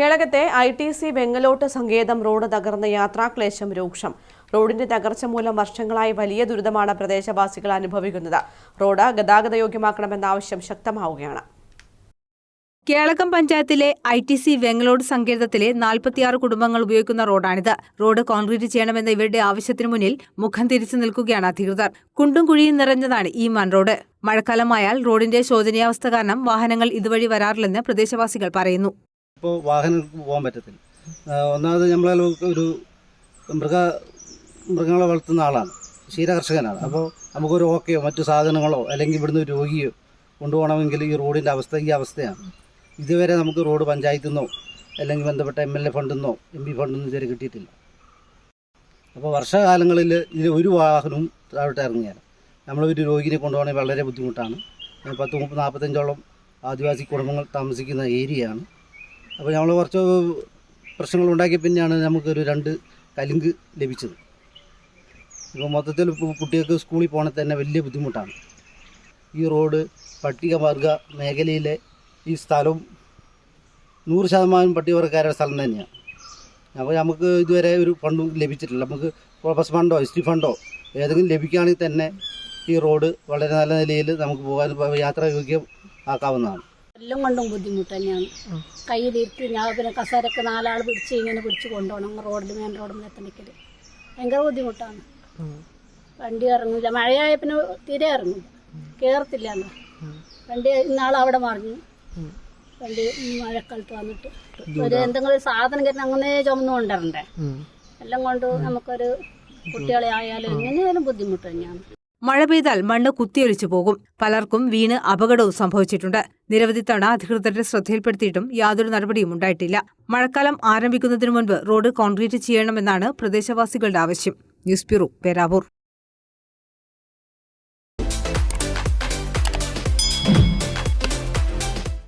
കേളകത്തെ I T C വെങ്ങലോട്ട് സങ്കേതം road തകർന്ന യാത്രാക്ലേശം രൂക്ഷം. റോഡിന്റെ തകർച്ച മൂലം വർഷങ്ങളായി വലിയ ദുരിതമാണ് പ്രദേശവാസികൾ അനുഭവിക്കുന്നത്. റോഡ് ഗതാഗതയോഗ്യമാക്കണമെന്ന ആവശ്യം ശക്തമാവുകയാണ്. കേളകം പഞ്ചായത്തിലെ ഐ ടി സി വെങ്ങലോട് സങ്കേതത്തിലെ നാൽപ്പത്തിയാറ് കുടുംബങ്ങൾ ഉപയോഗിക്കുന്ന റോഡാണിത്. റോഡ് കോൺക്രീറ്റ് ചെയ്യണമെന്ന ഇവരുടെ ആവശ്യത്തിന് മുന്നിൽ മുഖം തിരിച്ചു നിൽക്കുകയാണ് അധികൃതർ. കുണ്ടും കുഴിയും നിറഞ്ഞതാണ് ഈ മൺ റോഡ്. മഴക്കാലമായാൽ റോഡിന്റെ ശോചനീയാവസ്ഥ കാരണം വാഹനങ്ങൾ ഇതുവഴി വരാറില്ലെന്ന് പ്രദേശവാസികൾ പറയുന്നു. ഇപ്പോൾ വാഹനങ്ങൾക്ക് പോകാൻ പറ്റത്തില്ല. ഒന്നാമത് നമ്മളെ ഒരു മൃഗ മൃഗങ്ങളെ വളർത്തുന്ന ആളാണ്. ക്ഷീരകർഷകനാണ് അപ്പോൾ നമുക്കൊരു ഓക്കെയോ മറ്റു സാധനങ്ങളോ അല്ലെങ്കിൽ ഇവിടുന്ന് രോഗിയോ കൊണ്ടുപോകണമെങ്കിൽ ഈ റോഡിന്റെ അവസ്ഥ ഈ അവസ്ഥയാണ്. ഇതുവരെ നമുക്ക് റോഡ് പഞ്ചായത്തിൽ നിന്നോ അല്ലെങ്കിൽ ബന്ധപ്പെട്ട എം എൽ എ ഫണ്ടിൽ നിന്നോ എം പി ഫണ്ടിൽ നിന്നോ ഇതുവരെ കിട്ടിയിട്ടില്ല. അപ്പോൾ വർഷകാലങ്ങളിൽ ഇതിൽ ഒരു വാഹനവും താഴോട്ട് ഇറങ്ങിയാൽ നമ്മളൊരു രോഗിനെ കൊണ്ടുപോകണമെങ്കിൽ വളരെ ബുദ്ധിമുട്ടാണ്. പത്ത് മുപ്പത് നാൽപ്പത്തഞ്ചോളം ആദിവാസി കുടുംബങ്ങൾ താമസിക്കുന്ന ഏരിയയാണ്. അപ്പോൾ നമ്മൾ കുറച്ച് പ്രശ്നങ്ങൾ ഉണ്ടാക്കിയ പിന്നെയാണ് നമുക്കൊരു രണ്ട് കലുങ്ക് ലഭിച്ചത്. ഇപ്പോൾ മൊത്തത്തിൽ കുട്ടികൾക്ക് സ്കൂളിൽ പോകണത് തന്നെ വലിയ ബുദ്ധിമുട്ടാണ്. ഈ റോഡ് പട്ടികവർഗ മേഖലയിലെ ഈ സ്ഥലം നൂറ് ശതമാനം പട്ടികവർഗക്കാരുടെ സ്ഥലം തന്നെയാണ്. അപ്പോൾ നമുക്ക് ഇതുവരെ ഒരു ഫണ്ടും ലഭിച്ചിട്ടില്ല. നമുക്ക് പ്രോപ്പസ് ഫണ്ടോ എസ് ടി ഫണ്ടോ ഏതെങ്കിലും ലഭിക്കുകയാണെങ്കിൽ തന്നെ ഈ റോഡ് വളരെ നല്ല നിലയിൽ നമുക്ക് പോകാൻ യാത്രായോഗ്യം ആക്കാവുന്നതാണ് എല്ലാം കൊണ്ടും ബുദ്ധിമുട്ട് തന്നെയാണ്. കയ്യിലിരുത്തി ഞാൻ പിന്നെ കസേരക്ക് നാലാൾ പിടിച്ച് ഇങ്ങനെ പിടിച്ച് കൊണ്ടുപോകണം. റോഡിൽ മെയിൻ റോഡിൽ എത്തണിക്കൽ ഭയങ്കര ബുദ്ധിമുട്ടാണ്. വണ്ടി ഇറങ്ങില്ല മഴയായ പിന്നെ തീരെ ഇറങ്ങില്ല കയറത്തില്ല വണ്ടി ഇന്നാൾ അവിടെ മറിഞ്ഞു. വണ്ടി മഴക്കാലത്ത് വന്നിട്ട്. ഒരു എന്തെങ്കിലും ഒരു സാധനം കയറ്റി അങ്ങനെ ചുമന്നു കൊണ്ടുവരണ്ടേ? എല്ലാം കൊണ്ട് നമുക്കൊരു കുട്ടികളെ ആയാലും എങ്ങനെയായാലും ബുദ്ധിമുട്ട് തന്നെയാണ്. മഴ പെയ്താൽ മണ്ണ് കുത്തിയൊലിച്ചു പോകും. പലർക്കും വീണ് അപകടവും സംഭവിച്ചിട്ടുണ്ട്. നിരവധി തവണ അധികൃതരുടെ ശ്രദ്ധയിൽപ്പെടുത്തിയിട്ടും യാതൊരു നടപടിയും ഉണ്ടായിട്ടില്ല. മഴക്കാലം ആരംഭിക്കുന്നതിനു മുൻപ് റോഡ് കോൺക്രീറ്റ് ചെയ്യണമെന്നാണ് പ്രദേശവാസികളുടെ ആവശ്യം. News bureau Peravoor.